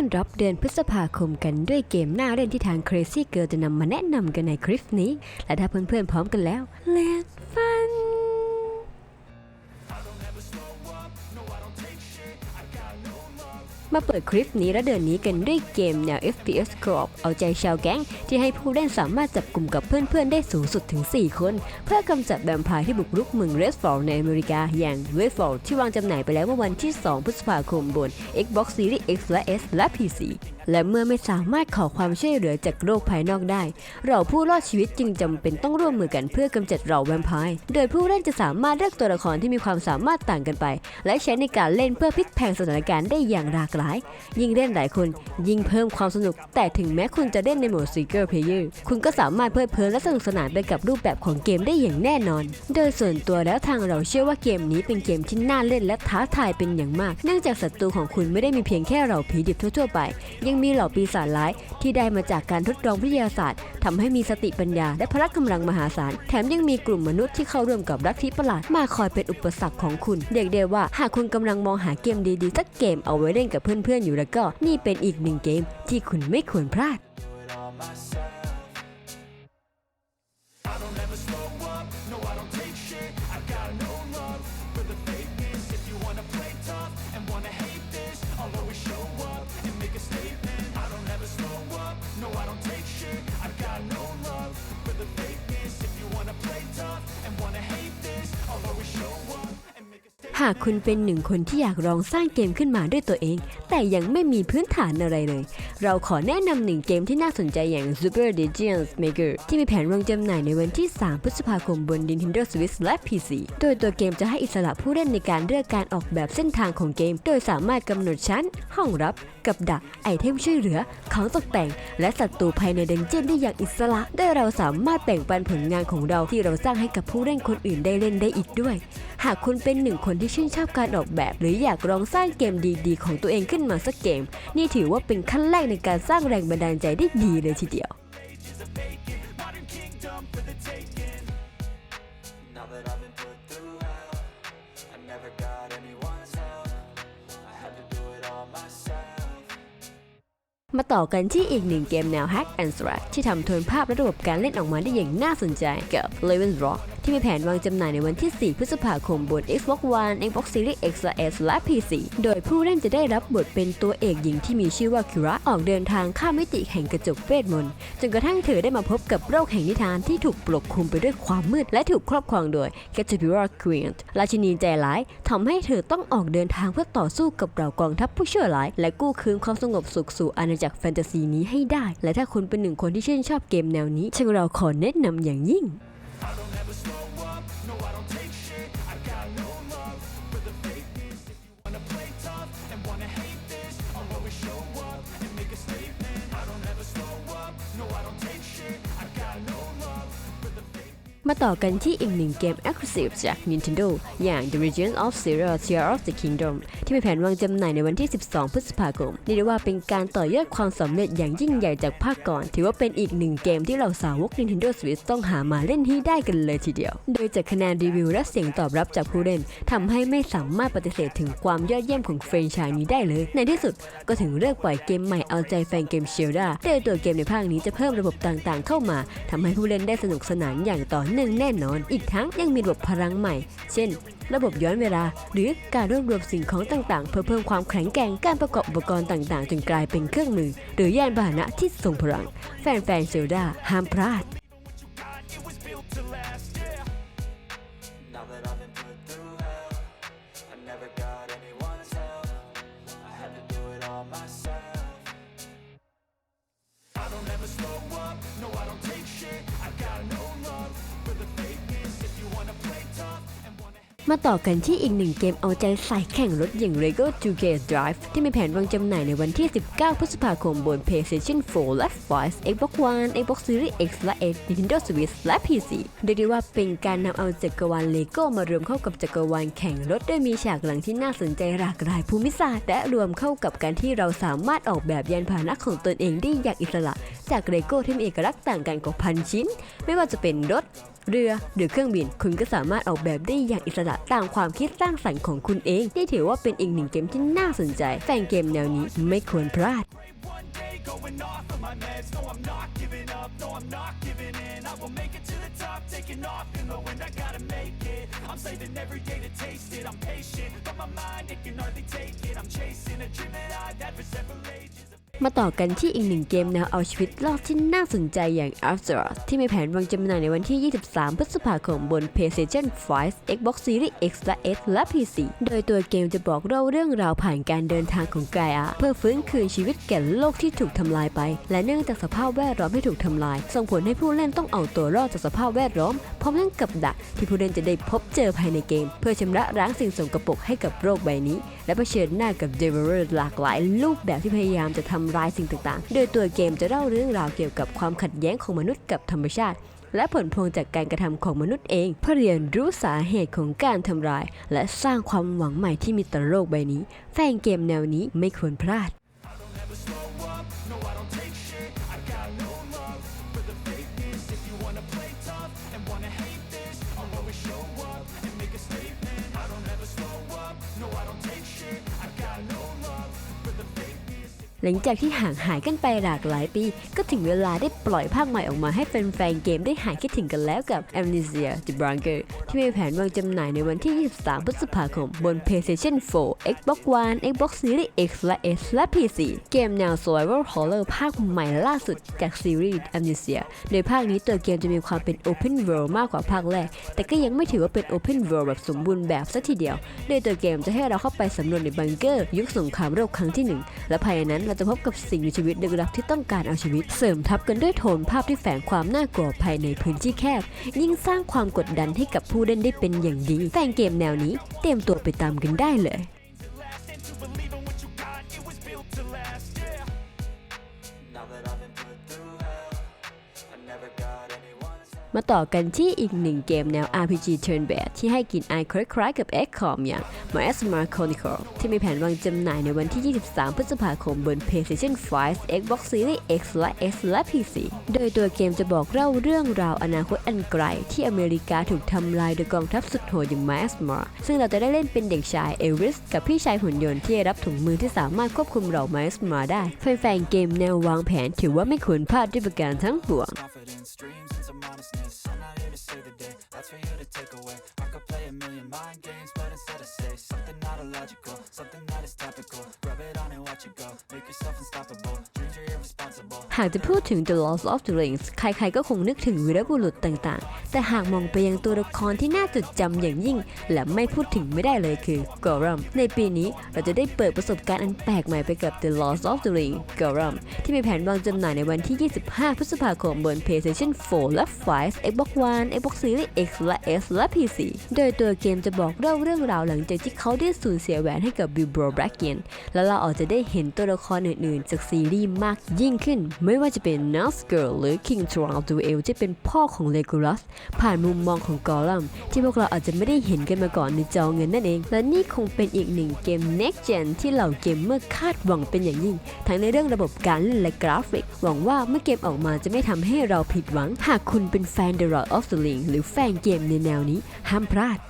อนรับเดือนพฤษภาคมกันด้วยเกมหน้าเล่นที่ทาง Crazy Girl จะนำมาแนะนำกันในคลิปนี้ และถ้าเพื่อนๆพร้อมกันแล้ว Let's มาเปิดคลิปนี้และเดือนนี้กันด้วยเกมแนว FPS Co-op เอาใจชาวแก๊ง ที่ให้ผู้เล่นสามารถจับกลุ่มกับเพื่อนๆ ได้สูงสุดถึง 4 คน เพื่อกำจัดแวมไพร์ที่บุกรุกเมือง Redfall ในอเมริกาอย่าง Redfall ที่วางจำหน่ายไปแล้วเมื่อวันที่ 2 พฤษภาคมบน Xbox Series X และ S และ PC และเมื่อไม่สามารถขอความช่วยเหลือจากโลกภายนอกได้ เราผู้รอดชีวิตจึงจำเป็นต้องร่วมมือกันเพื่อกำจัดเราแวมไพร์โดยผู้เล่นจะสามารถเลือกตัวละครที่มีความสามารถต่างกันไป และใช้ในการเล่นเพื่อพลิกแพงสถานการณ์ได้อย่างหลากหลาย ยิ่งเล่นหลายคน ยิ่งเพิ่มความสนุก แต่ถึงแม้คุณจะเล่นในโหมด Single Player คุณก็สามารถเพลิดเพลินและสนุกสนานไปกับรูปแบบของเกมได้อย่างแน่นอน โดยส่วนตัวแล้วทางเราเชื่อว่าเกมนี้เป็นเกมที่น่าเล่นและท้าทายเป็นอย่างมาก เนื่องจากศัตรูของคุณไม่ได้มีเพียงแค่เหล่าผีดิบทั่วๆไป ยังมีเหล่าปีศาจร้าย ที่ได้มาจากการทดลองวิทยาศาสตร์ทำให้มีสติปัญญา และพละกำลังมหาศาล แถมยังมีกลุ่มมนุษย์ที่เข้าร่วมกับลัทธิประหลาดมาคอยเป็นอุปสรรคของคุณ เรียกได้ว่าหากคุณกำลังมองหาเกมดีๆสักเกมเอาไว้เล่นกับเพื่อนๆอยู่แล้วก็นี่เป็นอีกหนึ่งเกมที่คุณไม่ควรพลาด หากคุณเป็นหนึ่งคนที่อยากลองสร้างเกมขึ้นมาด้วยตัวเอง แต่ยังไม่มีพื้นฐานอะไรเลย เราขอแนะนำหนึ่งเกมที่น่าสนใจอย่าง Super Legends Maker ที่มีแผนวางจำหน่ายในวันที่ 3 พฤษภาคมบน Nintendo Switch และ PC โดยตัวเกมจะให้อิสระผู้เล่นในการเลือกการออกแบบเส้นทางของเกม โดยสามารถกำหนดชั้น ห้องรับ กับดัก ไอเทมช่วยเหลือ ของตกแต่ง และศัตรูภายในดันเจี้ยนได้อย่างอิสระ โดยเราสามารถแบ่งปันผลงานของเราที่เราสร้างให้กับผู้เล่นคนอื่นได้เล่นได้อีกด้วย หากคุณเป็นหนึ่งคนที่ชื่นชอบการออกแบบ หรืออยากลองสร้างเกมดี ๆ ของตัวเองขึ้นมาสักเกม นี่ถือว่าเป็นขั้นแรกในการสร้างแรงบันดาลใจได้ดีเลยทีเดียว Ages of vacant, modern kingdom for the taking. Now that I've been put through hell, I never got anyone's help. I had to do it all myself. มาต่อกันที่อีกหนึ่งเกมแนว Hack and Slash ที่ทำโทนภาพและระบบการเล่นออกมาได้อย่างน่าสนใจกับ Raven Rock ที่มีแผนวางจำหน่ายในวันที่ 4 พฤษภาคมบน Xbox One Xbox Series X และ S และ PC โดยผู้เล่นจะได้รับบทเป็นตัวเอกหญิงที่มีชื่อว่าคิระออกเดินทางข้ามมิติแห่งกระจกเวทมนต์จนกระทั่งเธอได้มาพบกับโลกแห่งนิทานที่ถูกปกคลุมไปด้วยความมืดและถูกครอบครองโดย Caterpillar Queen ราชินีใจร้ายทำให้เธอต้องออกเดินทางเพื่อต่อสู้กับเหล่ากองทัพผู้ชั่วร้าย และกู้คืนความสงบสุขสู่อาณาจักรแฟนตาซีนี้ให้ได้ และถ้าคุณเป็นหนึ่งคนที่ชื่นชอบเกมแนวนี้ฉันเราขอแนะนำอย่างยิ่ง มาต่อกันที่อีกหนึ่งเกม Exclusive จาก Nintendo อย่าง The Legend of Zelda Tears of the Kingdom ที่มีแผนวางจำหน่ายในวันที่ 12 พฤษภาคมเรียกได้ว่าเป็นการต่อยอดความสำเร็จอย่างยิ่งใหญ่จากภาคก่อน ถือว่าเป็นอีกหนึ่งเกมที่เราสาวก Nintendo Switch ต้องหามาเล่นให้ได้กันเลยทีเดียว โดยจากคะแนนรีวิวและเสียงตอบรับจากผู้เล่นทำให้ไม่สามารถปฏิเสธถึงความยอดเยี่ยมของแฟรนไชส์นี้ได้เลย ในที่สุดก็ถึงเลือกปล่อยเกมใหม่เอาใจแฟนเกมเชลดาโดยตัวเกมในภาคนี้จะเพิ่มระบบต่างๆ เข้ามาทำให้ผู้เล่นได้สนุกสนานอย่างต่อหนึ่งแน่นอน อีกทั้งยังมีระบบพลังใหม่ เช่น ระบบย้อนเวลา หรือการรวบรวมสิ่งของต่างๆ เพื่อเพิ่มความแข็งแกร่งการประกอบอุปกรณ์ต่างๆ จนกลายเป็นเครื่องมือ หรือยานพาหนะที่ทรงพลัง แฟนๆเชลดาห้ามพลาด มาต่อกันที่อีกหนึ่งเกมเอาใจใส่แข่งรถอย่าง Lego 2K Drive ที่มีแผนวางจำหน่ายในวันที่ 19 พฤษภาคมบน PlayStation 4 และ 5 Xbox One Xbox Series X และ S Nintendo Switch และ PC เรียกได้ว่าเป็นการนำเอาจักรวาล Lego มารวมเข้ากับจักรวาลแข่งรถโดยมีฉากหลังที่น่าสนใจหลากหลายภูมิศาสตร์และรวมเข้ากับการที่เราสามารถออกแบบยานพาหนะของตนเองได้อย่างอิสระ จากเลโก้ที่มีเอกลักษณ์ต่างกันกว่าพันชิ้น ไม่ว่าจะเป็นรถเรือหรือเครื่องบิน คุณก็สามารถออกแบบได้อย่างอิสระตามความคิดสร้างสรรค์ของคุณเองนี่ถือว่าเป็นอีกหนึ่งเกมที่น่าสนใจ แฟนเกมแนวนี้ไม่ควรพลาด One day going off of my meds No, I'm not giving up, no, I'm not giving in I will make it to the top, taking off in the wind I gotta make it, I'm saving every day to taste it I'm patient, but my mind, it can hardly take it I'm chasing a dream that I've had for several ages มาต่อกันที่อีกหนึ่งเกมแนวเอาชีวิตรอดที่น่าสนใจอย่าง After Us ที่มีแผนวางจำหน่ายในวันที่ 23 พฤษภาคมบน PlayStation 5 Xbox Series X และ S และ PC โดยตัวเกมจะบอกเล่าเรื่องราวผ่านการเดินทางของกายอาเพื่อฟื้นคืนชีวิตแก่โลกที่ถูกทำลายไป และเนื่องจากสภาพแวดล้อมที่ถูกทำลาย ส่งผลให้ผู้เล่นต้องเอาตัวรอดจากสภาพแวดล้อมพร้อมทั้งกับดักที่ผู้เล่นจะได้พบเจอภายในเกม เพื่อชำระล้างสิ่งสกปรกให้กับโลกใบนี้ และเผชิญหน้ากับเดเวอร์หลากหลายรูปแบบที่พยายามจะทำร้ายสิ่งต่างๆ โดยตัวเกมจะเล่าเรื่องราวเกี่ยวกับความขัดแย้งของมนุษย์กับธรรมชาติ และผลพวงจากการกระทำของมนุษย์เอง เพื่อเรียนรู้สาเหตุของการทำลาย และสร้างความหวังใหม่ที่มีต่อโลกใบนี้ แฟนเกมแนวนี้ไม่ควรพลาด หลังจากที่ห่างหายกันไปหลากหลายปี ก็ถึงเวลาได้ปล่อยภาคใหม่ออกมาให้แฟนๆเกมได้หายคิดถึงกันแล้วกับ Amnesia The Bunker ที่มีแผนวางจำหน่ายในวันที่ 23 พฤษภาคม บน PlayStation 4 Xbox One Xbox Series X และ S และ PC เกมแนว Survival Horror ภาคใหม่ล่าสุดจากซีรีส์ Amnesia โดยภาคนี้ตัวเกมจะมีความเป็น Open World มากกว่าภาคแรก แต่ก็ยังไม่ถือว่าเป็น Open World แบบสมบูรณ์แบบซะทีเดียว โดยตัวเกมจะให้เราเข้าไปสำรวจในบังเกอร์ ยุคสงครามโลกครั้งที่หนึ่งและภายในนั้นเราจะพบกับสิ่งมีชีวิตดึกลับที่ต้องการเอาชีวิต เสริมทับกันด้วยโทนภาพที่แฝงความน่ากลัวภายในพื้นที่แคบ ยิ่งสร้างความกดดันให้กับผู้เล่นได้เป็นอย่างดีแฟนเกมแนวนี้ เตรียมตัวไปตามกันได้เลย มาต่อกันที่อีกหนึ่งเกมแนว RPG Turn Based ที่ให้กลิ่นอายคล้ายๆกับ XCOM อย่าง m a s m a r Chronicle ที่มีแผนวางจำหน่ายในวันที่ 23 พฤษภาคมบน PlayStation 5 Xbox Series X และ S และ PC โดยตัวเกมจะบอกเล่าเรื่องราวอนาคตอันไกล ที่อเมริกาถูกทำลายโดยกองทัพสุดโหดอย่าง m a s m a r ซึ่งเราจะได้เล่นเป็นเด็กชายเอริสกับพี่ชายหุ่นยนต์ที่ได้รับถุงมือที่สามารถควบคุมเหล่า m a s m a r ได้แฟนๆเกมแนววางแผนถือว่าไม่ควรพลาดด้วยประการทั้งปวง some honestness. I'm not here to save the day, that's for you to take away. I could play a million mind games, but instead I say something not illogical, something that is topical. Rub it on and watch it go. Make yourself unstoppable. Dreams are. หากจะพูดถึง The Lost of the Rings ใครๆก็คงนึกถึงวีรบุรุษต่างๆ แต่หากมองไปยังตัวละครที่น่าจดจำอย่างยิ่ง และไม่พูดถึงไม่ได้เลยคือ Gollum ในปีนี้เราจะได้เปิดประสบการณ์อันแปลกใหม่ไปกับ The Lost of the Ring Gollum ที่มีแผนวางจำหน่ายในวันที่ 25 พฤษภาคมบน PlayStation 4 และ 5 Xbox One Xbox Series X และ S และ PC โดยตัวเกมจะบอกเล่าเรื่องราวหลังจากที่เขาได้สูญเสียแหวนให้กับ Bilbo Baggins และเราอาจจะได้เห็นตัวละครอื่นๆ จากซีรีส์มากยิ่งขึ้นไม่ว่าจะเป็น Nazgul หรือ King Thranduil ที่เป็นพ่อของ Legolas ผ่านมุมมองของ Gollum ที่พวกเราอาจจะไม่ได้เห็นกันมาก่อนในจอเงินนั่นเอง และนี่คงเป็นอีกหนึ่งเกม Next Gen ที่เหล่าเกมเมอร์คาดหวังเป็นอย่างยิ่ง ทั้งในเรื่องระบบการเล่นและกราฟิก หวังว่าเมื่อเกมออกมาจะไม่ทำให้เราผิดหวัง หากคุณเป็นแฟน The Lord of the Ring หรือแฟนเกมในแนวนี้ห้ามพลาด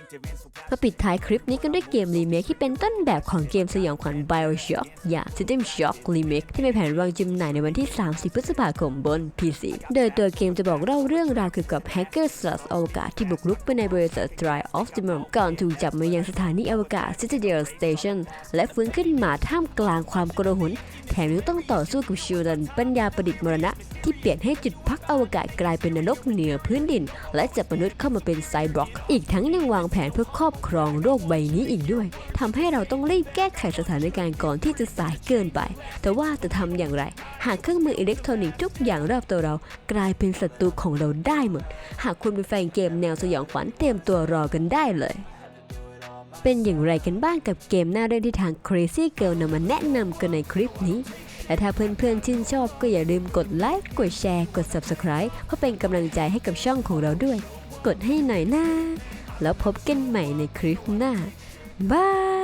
do so instinctive and so มาปิดท้ายคลิปนี้กันด้วยเกมรีเมคที่เป็นต้นแบบของเกมสยองขวัญ Bioshock อย่าง System Shock Remake ที่มีแผนวางจำหน่ายในวันที่ 30 พฤษภาคมบน PC โดยตัวเกมจะบอกเล่าเรื่องราวเกี่ยวกับแฮกเกอร์สลัดอวกาศที่บุกรุกไปในบริษัท Dry Optimum ก่อนถูกจับมายังสถานีอวกาศ Citadel Station และฟื้นขึ้นมาท่ามกลางความกระหนแถมยังต้องต่อสู้กับชิลดันปัญญาประดิษฐ์มรณะ ที่เปลี่ยนให้จุดพักอวกาศกลายเป็นนรกเหนือพื้นดิน และจับมนุษย์เข้ามาเป็นไซบอร์กอีกทั้งยังวางแผนเพื่อครอบครองโรคใบนี้อีกด้วย ทำให้เราต้องรีบแก้ไขสถานการณ์ก่อนที่จะสายเกินไป แต่ว่าจะทำอย่างไร หากเครื่องมืออิเล็กทรอนิกส์ทุกอย่างรอบตัวเรา กลายเป็นศัตรูของเราได้หมด หากคุณเป็นแฟนเกมแนวสยองขวัญเตรียมตัวรอกันได้เลยเป็นอย่างไรกันบ้างกับเกมหน้าเรื่องที่ทาง Crazy Girl นำมาแนะนำกันในคลิปนี้ และถ้าเพื่อนๆชื่นชอบก็อย่าลืมกดไลค์ กดแชร์ กด Subscribe เพื่อเป็นกำลังใจให้กับช่องของเราด้วย กดให้หน่อยนะ แล้วพบกันใหม่ในคลิปหน้าบาย